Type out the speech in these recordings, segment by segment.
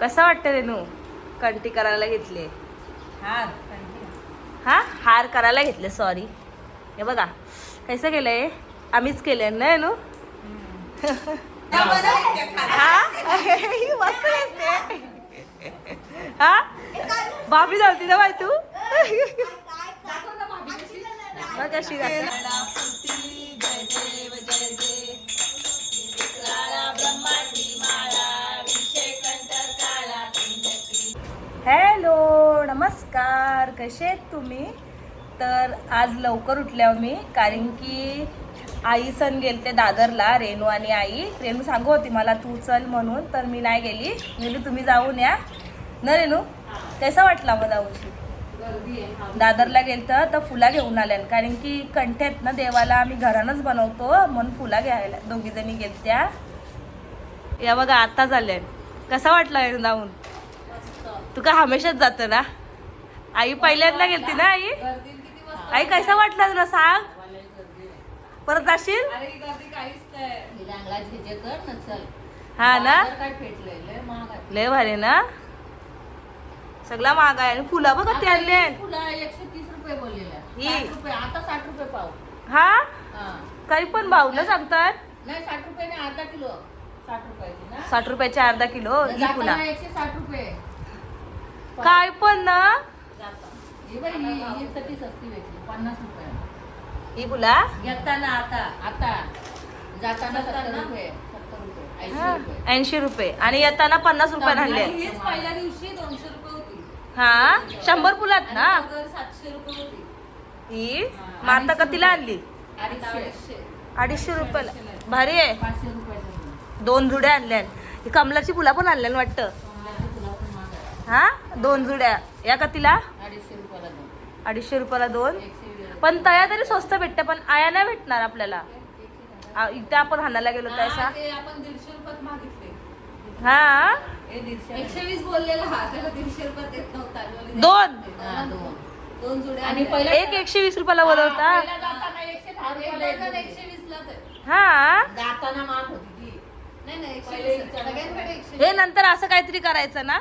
कसं वाटतं रेनू कंटी करायला घेतली हा हा? हार करायला घेतले सॉरी हे बघा कसं केलंय? आम्हीच केलंय ना हा? ही दिसते हा? भाभी जाती ना बाई तू? बघ कशी नमस्कार कसे आहेत तुम्ही? तर आज लवकर उठल्या मी कारण की आई सण गेलते दादरला रेणू आणि आई. रेणू सांगू होती मला तू चल म्हणून तर मी नाही गेली. गेली तुम्ही जाऊन या. न रेणू? कसा वाटला मग जाऊशी? दादरला गेलतं तर फुला घेऊन आल्या. कारण की कंठे आहेत ना देवाला आम्ही घरानंच बनवतो म्हणून फुला घ्यायला. दोघी जणी गेलत्या. या बघा आता झाल्या. कसा वाटला रेणू जाऊन? तू का हमेशाच जात ना? आई पहिल्यांदा गेलती ना आई? आई कसा वाटला तुला सांग? परत जाशील? हा ना लय भारी ना? सगळा महाग आहे. आणि फुलं बघा ते आणले एकशे तीस रुपये बोललेलं. ही. आता साठ रुपये पाव. हा. काही पण भाव ना सांगतात नाही साठ रुपये नाही अर्धा किलो. साठ रुपयाची ना? साठ रुपयाचे अर्धा किलो ही फुला. जाताना एकशे साठ रुपये. काय पण ना? ही ही- ही रुपये ही फुला घेताना आता आता. जाताना सत्तर रुपये. सत्तर रुपये. ऐंशी रुपये. रुपये. आणि येताना पन्नास रुपये आणले. हीच पहिल्या दिवशी दोनशे रुपये होती. हा? शंभर फुलात ना? सातशे रुपये होती. ही? मग आता कतीला आणली? अडीचशे. रुपयाला. भारी आहे. दोन जुड्या आणल्या ही कमलाची फुला पण आणल्या वाटतं कमळाची फुलं पण महाग आहे. हा? दोन जुड्या. या रुपयाला दोन. अडीचशे रुपयाला दोन. पण तया तरी स्वस्त भेटते पण आया नाही भेटणार आपल्याला. इथे आपण हाणायला गेलो त्याचा हा, हा हे हा दोन? हा, दोन. दोन जुड्या आणि आणल्या. पहिला एक एकशे वीस रुपयाला बोलवता? हा, हा? हे नंतर असं काहीतरी करायचं ना.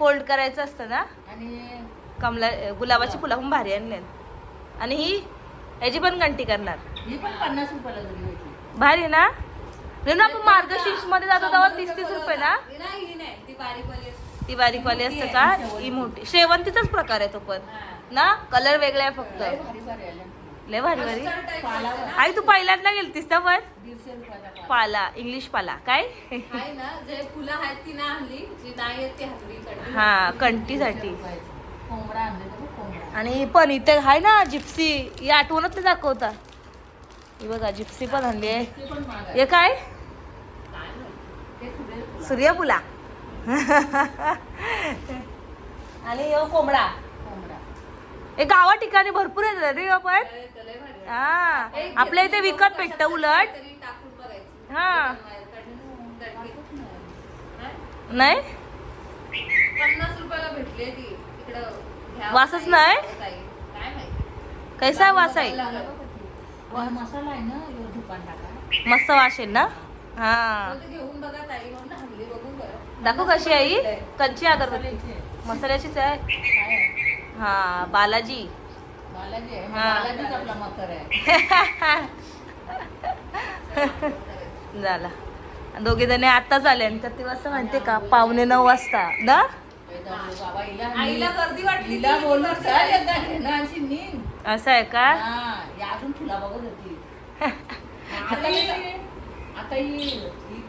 फोल्ड करायचं असतं ना? आणि कमला गुलाबाची फुलं पण भारी आणले आणि ही याची पण घंटी करणार. ही पण पन्नास रुपयाला जोडी भेटली भारी ना? रेणू आपण मार्गशीर्षमध्ये जातो तेव्हा तीस तीस रुपये ना? नाही ही नाही ती बारीक वाली असते. ती बारीक वाली असते का ही मोठी. शेवंतीचाच प्रकार आहे तो पण. हा. ना? कलर वेगळा आहे फक्त. लय भारी भारी आल्या लय भारी भारी. आई तू पहिल्यांदा गेलतीस ना पण? पाला. इंग्लिश पाला काय. हा कंटीसाठी. आणि पण इथे आहे ना जिप्सी. ही आठवणच ते दाखवता. ही बघा जिप्सी पण आणली आहे. हे काय. सूर्यफुला. आणि कोंबडा. हे गावा ठिकाणी भरपूर येतात रे आपण. हा आपल्या इथे विकत भेटतं उलट तरी टाकून बघायची. हा. नाही? वासच नाही? ताई. काय माहिती कैसा वास आहे लागलं. वा, मसाला आहे ना ह्यो दुकान टाका मस्त वास आहे ना हा बोलते घेऊन बघा ताई म्हणून हल्ली बघून बरं दाखव कशी आई कंची अगरबत्ती मसाल्याची. मसाल्याचीच आहे? हा बालाजी. बालाजी आहे. हा. बालाजीच आपला मकर आहे. झाला. दोघे जणी आताच आले आणि किती वाजता माहितीये का पावणे नऊ वाजता ना? बाबा हिला आईला गर्दी वाटली हिला ती बोलून गर्दी चल वाटली. एकदा घे ना अशी नीन. असं आहे का? हा, अजून तुला बघत होती. आता आता ही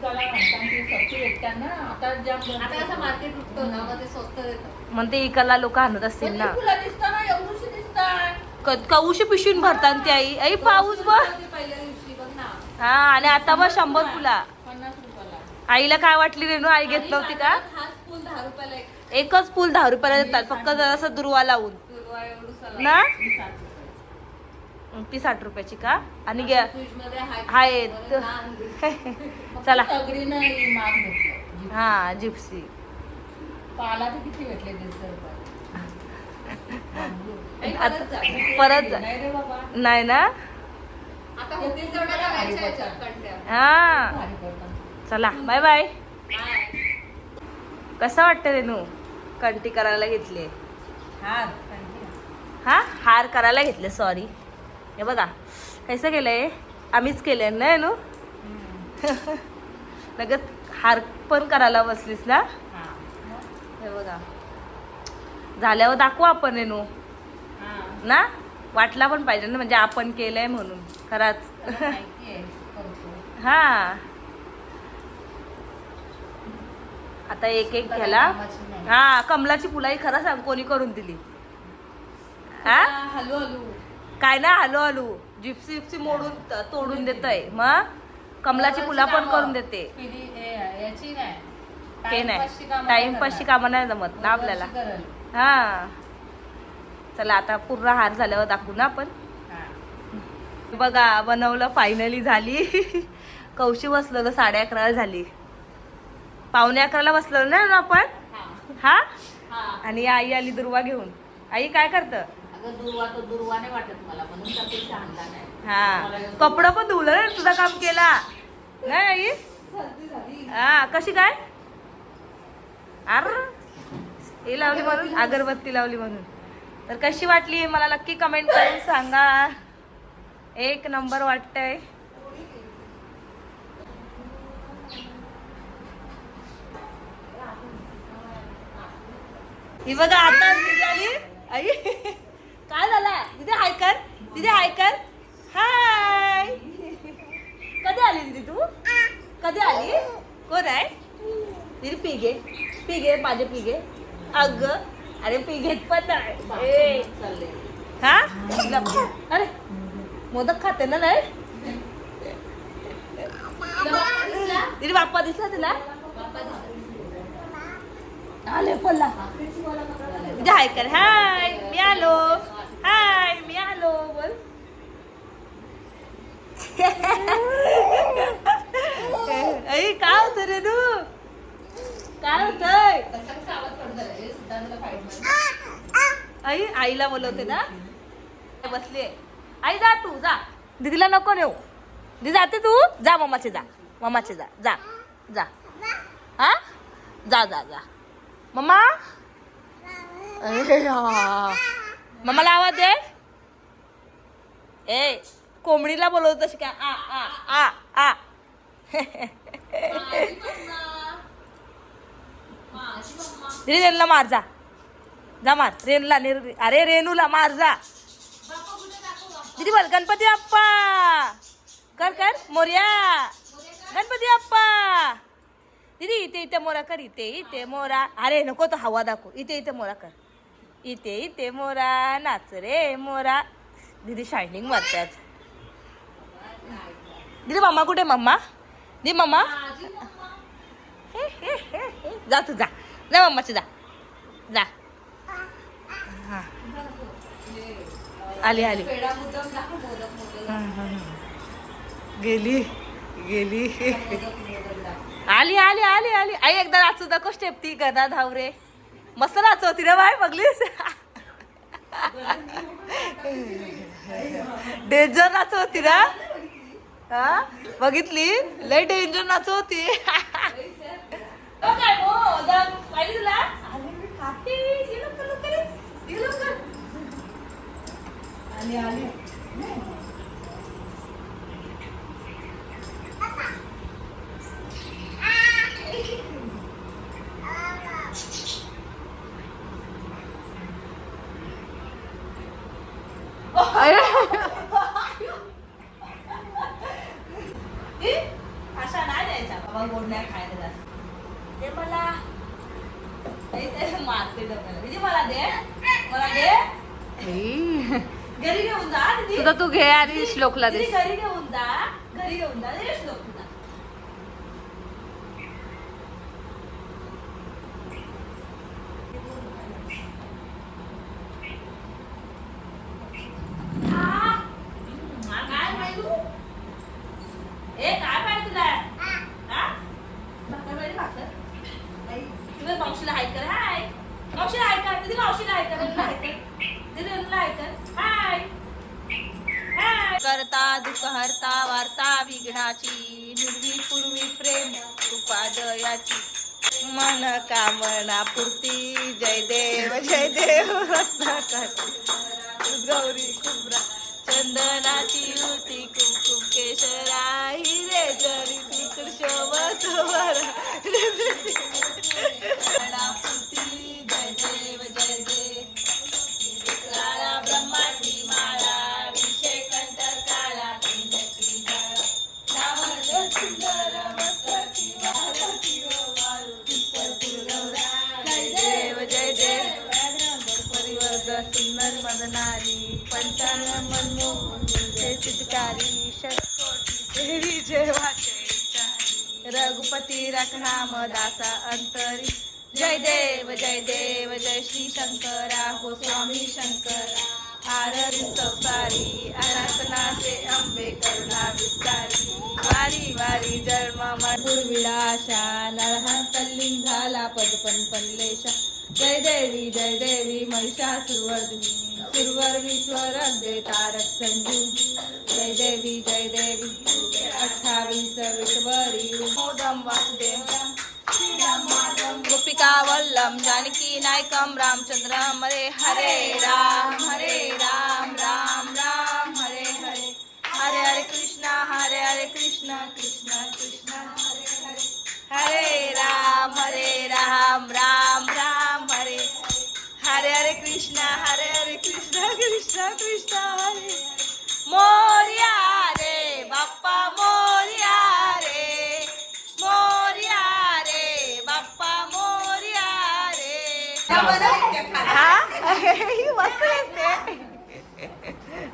ही कला म्हणतात ती सस्ती भेटतात ना आता ज्या आता कसं मार्केट उठतो ना मग ते स्वस्त देतं म्हणते इकडला लोक आणत असतील ना. तुला दिसतं ना एवढूशी दिसतात. क- कऊशी पिशवीन भरतात ती आई. आई पाऊस बघ. होती पहिल्या दिवशी बघ ना. हा आणि आता बघ शंभर फुला. पन्नास रुपयाला. आईला काय वाटली रेणू? आई घेत नव्हती का? बाजारात हाच फुल दहा रुपयाला एक. एकच फुल दहा रुपयाला देतात फक्त जरासं दुर्वा लावून. दुर्वा ना? ती साठ रुपयाची का? आणि घ्या हाय ना. चला. ही जिप्सी. पाला तर किती भेटले परत. नाही ना? हा. चला बाय बाय. कसं वाटतं रेनू? कंटी करायला घेतली हा? हार करायला घेतले सॉरी हे बघा कसं केलंय? आम्हीच केलंय ना? रेनू लगेच हार पण करायला बसलीस ना? हा. बघा. झाल्यावर दाखवू आपण हा. ना? वाटला पण पाहिजे ना म्हणजे आपण केलंय म्हणून खराच. हा. आता एक एक घ्याला. हा कमलाची फुलाई खरं सांग कोणी करून दिली? हा? हलू हलू. काय ना हॅलो हॅलो जिप्सी जिप्सी मोडून त- तोडून देतय. मग? कमलाची फुला पण करून देते. फिरी- याची नाही. ते नाही. टाइमपासची. कामं नाही जमत ना आपल्याला. हा. चला आता पूर्ण हार झाल्यावर दाखवू ना आपण. हा. बघा बनवलं फायनली झाली. कौशी बसलेलं साडे अकराला झाली. पावणे अकराला बसलो ना आपण? हा. हा? हा. आणि आई आली दुर्वा घेऊन. आई काय करतं? हा. कपडं पण धुवलं ना तुझं काम केला. नाही हा कशी काय? अर हे लावली म्हणून अगरबत्ती लावली. म्हणून. तर कशी वाटली मला नक्की कमेंट करून सांगा. एक नंबर वाटतंय. ही बघा आता आई. काय झाला दिदी हाय कर. दिदी हाय कर. हाय कधी आली दिदी तू? कधी आली? कोण आहे? दिदी पिघे पिघे माझे पिघे अग अरे पिघेत पण आहे हा? अरे मोदक खाते ना नाही दिदी बाप्पा दिसला तिला? आले पडला हाय कर. हाय मी आलो. हाय मी आलो बोल आई काय होत रे तू काय होतय आई आईला बोलवते ना. बसले आई जा तू जा. दीदीला नको नेऊ. दीदी जाते तू? जा मम्माचे जा. मम्माचे जा. जा. जा. हा? जा जा जा. मम्मा अरे. मम्माला आवाज दे. ए कोंबडीला बोलवत तशी काय? आ आ आ आ. दीदी रेणूला मार जा. जा मार. रेनला निर- अरे रेणूला मार जा. दिदी बोल गणपती अप्पा कर कर मोर्या. गणपती अप्पा दीदी इथे इथे मोरा कर इथे इथे मोरा. अरे नको तो हवा दाखव. इथे इथे मोरा कर. इथे इथे मोरा नाच रे मोरा. दीदी शायनिंग मारतात दिदी दीदी मम्मा कुठे मम्मा दी मम्मा जा तू जा. जा मम्माची जा. जा. आली आली. गेली गेली. आली आली आली आली. आई एकदा नाचू दाखव स्टेप ती. गदा धावरे मस्त नाचवती रे बाय बघलीस? डेंजर नाचवती ना? हा? बघितली? लय डेंजर नाचवती आली. आली आली ए, अशा नाही द्यायचा बाबा गोड नाही खायला जास्त दे मला नाही ते मारते डोक्याला दीदी मला दे मला दे घरी घेऊन जा दीदी तू घे आणि श्लोकला दे दीदी घरी घेऊन जा घरी घेऊन जा दे श्लोक तुझा आ, हम्म, हा काय पाहिजे तू? ए काय पाहिजे तुला हा? भाकर पाहिजे भाकर? आई, तुम्ही मावशीला हाय कर हाय मावशीला हाय कर दीदी मावशीला हाय कर रेणूला हाय कर दीदी रेणूला हाय कर हाय हाय करता दुःख हरता वार्ता विघ्नाची निर्वी पूर्वी प्रेम कृपा दयाची. मन कामना पूर्ती जय देव जय देव गौरी. सुंदर मदनारी पंचांग मनमोहन जय चितकारी षटकोटी देवी जेवाचे रघुपती रखनाम दासा अंतरी जय देव जय देव जय श्री शंकरा हो स्वामी शंकरा आरती संसारी अनाथनाचे अंबे करुणा विस्तारी वारी वारी जन्म मधुर विलाशा नरहा तल्लीन झाला पदपन पल्लेशा जय देवी जय देवी महिषासुरवर्धिनी सुरवर तारक संजीवनी जय देवी जय देवी अठ्ठावीस विश्वरी। मोदम वासुदेव। गोपिका वल्लम जानकी नायकम रामचंद्र हरे हरे राम हरे राम राम राम हरे हरे। हरे हरे कृष्णा हरे हरे कृष्णा कृष्णा कृष्णा। कृष्णा हरे मोर्या रे बाप्पा मोर्या रे मोर्या रे बाप्पा मोर्या रे. हा? मस्त येते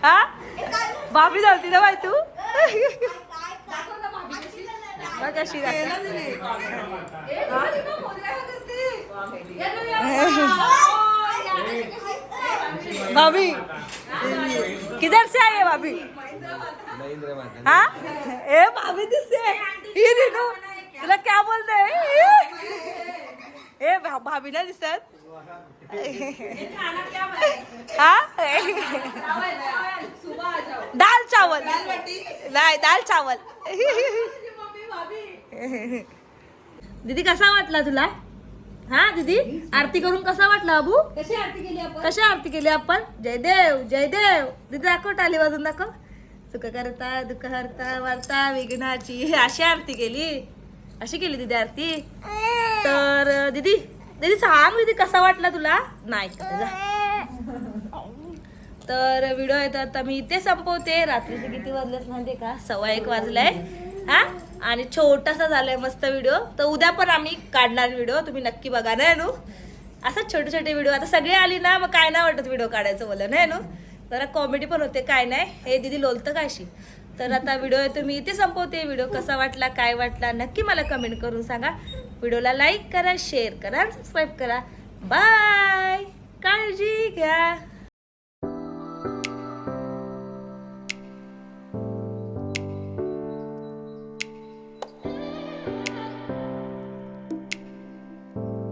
हा? भाभी जाती ना बाई तू? कशी जाते. भाभी किधर से आई है भाभी? हाँ? ए भाभी दिसते ये देखो तुला क्या बोलते ए भा- भाभी ना दिसतात हाँ? दाल चावल। नाही दाल चावल। दीदी कसा वाटला तुला? हा दीदी? आरती करून कसा वाटला अबू? कशी आरती केली आपण? कशी आरती केली आपण? जय देव जय देव दीदी दाखव टाली वाजून दाखव. सुख करता दुःख हरता वार्ता विघ्नाची. अशी आरती केली. अशी केली दीदी आरती. तर दीदी दीदी सांग दीदी कसा वाटला तुला? नाही. तर व्हिडिओ तर आता मी इथे संपवते. रात्रीचे किती वाजलेत माहिती का? सव्वा एक वाजलाय. हा? आणि छोटासा झालाय मस्त व्हिडिओ तर उद्या पण आम्ही काढणार व्हिडिओ तुम्ही नक्की बघा नाही नू? असं छोटे छोटे व्हिडिओ आता सगळे आली ना मग काय नाही वाटत व्हिडिओ काढायचं बोला नाही नू? जरा कॉमेडी पण होते काय नाही. हे दिदी लोलतं काशी. तर आता व्हिडिओ आहे तुम्ही इथे संपवते व्हिडिओ कसा वाटला काय वाटला नक्की मला कमेंट करून सांगा. व्हिडिओला लाईक करा शेअर करा सबस्क्राईब करा. बाय काळजी घ्या.